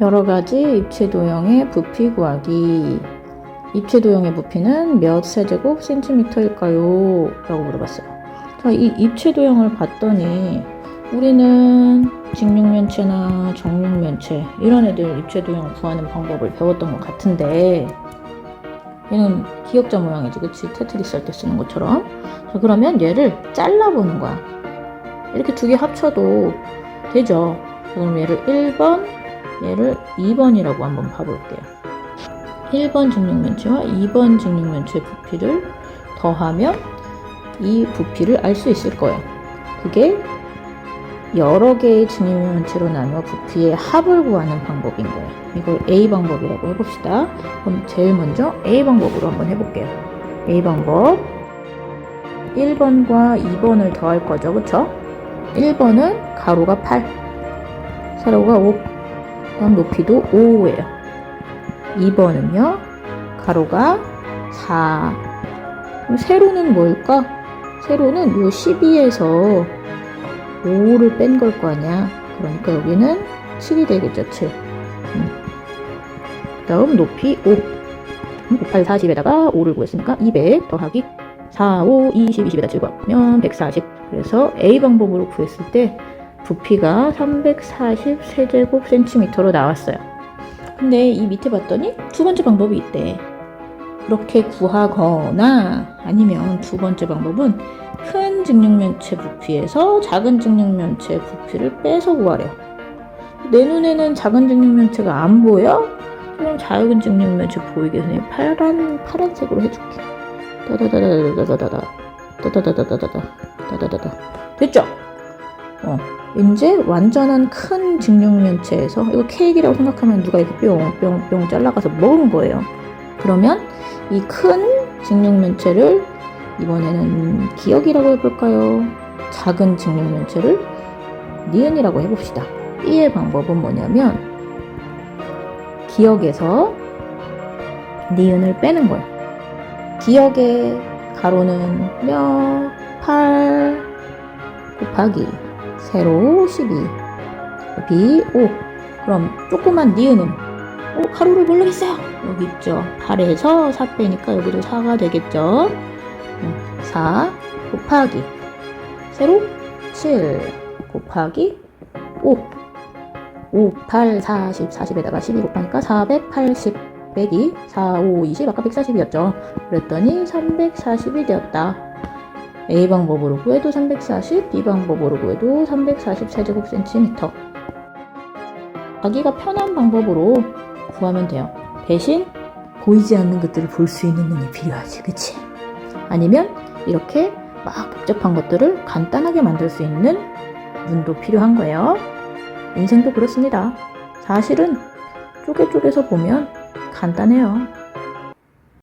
여러 가지 입체 도형의 부피 구하기. 입체 도형의 부피는 몇 세제곱 센티미터일까요? 라고 물어봤어요. 자, 이 입체 도형을 봤더니 우리는 직육면체나 정육면체 이런 애들 입체 도형 구하는 방법을 배웠던 것 같은데 얘는 기역자 모양이지, 그치? 테트리스 할 때 쓰는 것처럼. 자, 그러면 얘를 잘라보는 거야. 이렇게 두 개 합쳐도 되죠. 그럼 얘를 1번, 얘를 2번이라고 한번 봐볼게요. 1번 직육면체와 2번 직육면체 부피를 더하면 이 부피를 알 수 있을 거예요. 그게 여러 개의 직육면체로 나누어 부피의 합을 구하는 방법인 거예요. 이걸 A 방법이라고 해봅시다. 그럼 제일 먼저 A 방법으로 한번 해볼게요. A 방법 1번과 2번을 더할 거죠. 그쵸? 1번은 가로가 8, 세로가 5, 그다음 높이도 5예요. 2번은요, 가로가 4. 그럼 세로는 뭘까? 세로는 요 12에서 5를 뺀 걸 거 아니야. 그러니까 여기는 7이 되겠죠, 7. 음. 다음 높이 5. 5, 8, 40에다가 5를 구했으니까 200 더하기 4, 5, 20, 20에다 7 곱하면 140. 그래서 A 방법으로 구했을 때 부피가 340 세제곱 센티미터로 나왔어요. 근데 이 밑에 봤더니 두 번째 방법이 있대. 그렇게 구하거나 아니면 두 번째 방법은 큰 직육면체 부피에서 작은 직육면체 부피를 빼서 구하래요. 내 눈에는 작은 직육면체가 안 보여? 그럼 작은 직육면체 보이게 그냥 파란 파란색으로 해줄게. 따다다다 됐죠? 어 이제 완전한 큰 직육면체에서 이거 케이크라고 생각하면 누가 이렇게 뿅뿅뿅 잘라가서 먹은 거예요. 그러면 이큰 직육면체를 이번에는 기억이라고 해볼까요? 작은 직육면체를 니은이라고 해봅시다. B의 방법은 뭐냐면 기억에서 니은을 빼는 거예요. 기억의 가로는 몇, 8 곱하기 세로 12 곱이 5 그럼 조그만 니은은 어, 가로를 모르겠어요. 여기 있죠. 8에서 4 빼니까 여기도 4가 되겠죠? 음, 4 곱하기. 세로 7 곱하기 5 5, 8, 40, 40에다가 12 곱하니까 480 빼기 4, 5, 20 아까 140이었죠? 그랬더니 340이 되었다 A 방법으로 구해도 340, B 방법으로 구해도 340 세제곱 센티미터. 자기가 편한 방법으로 구하면 돼요. 대신 보이지 않는 것들을 볼 수 있는 눈이 필요하지, 그치? 아니면 이렇게 막 복잡한 것들을 간단하게 만들 수 있는 눈도 필요한 거예요. 인생도 그렇습니다. 사실은 쪼개 쪼개서 보면 간단해요.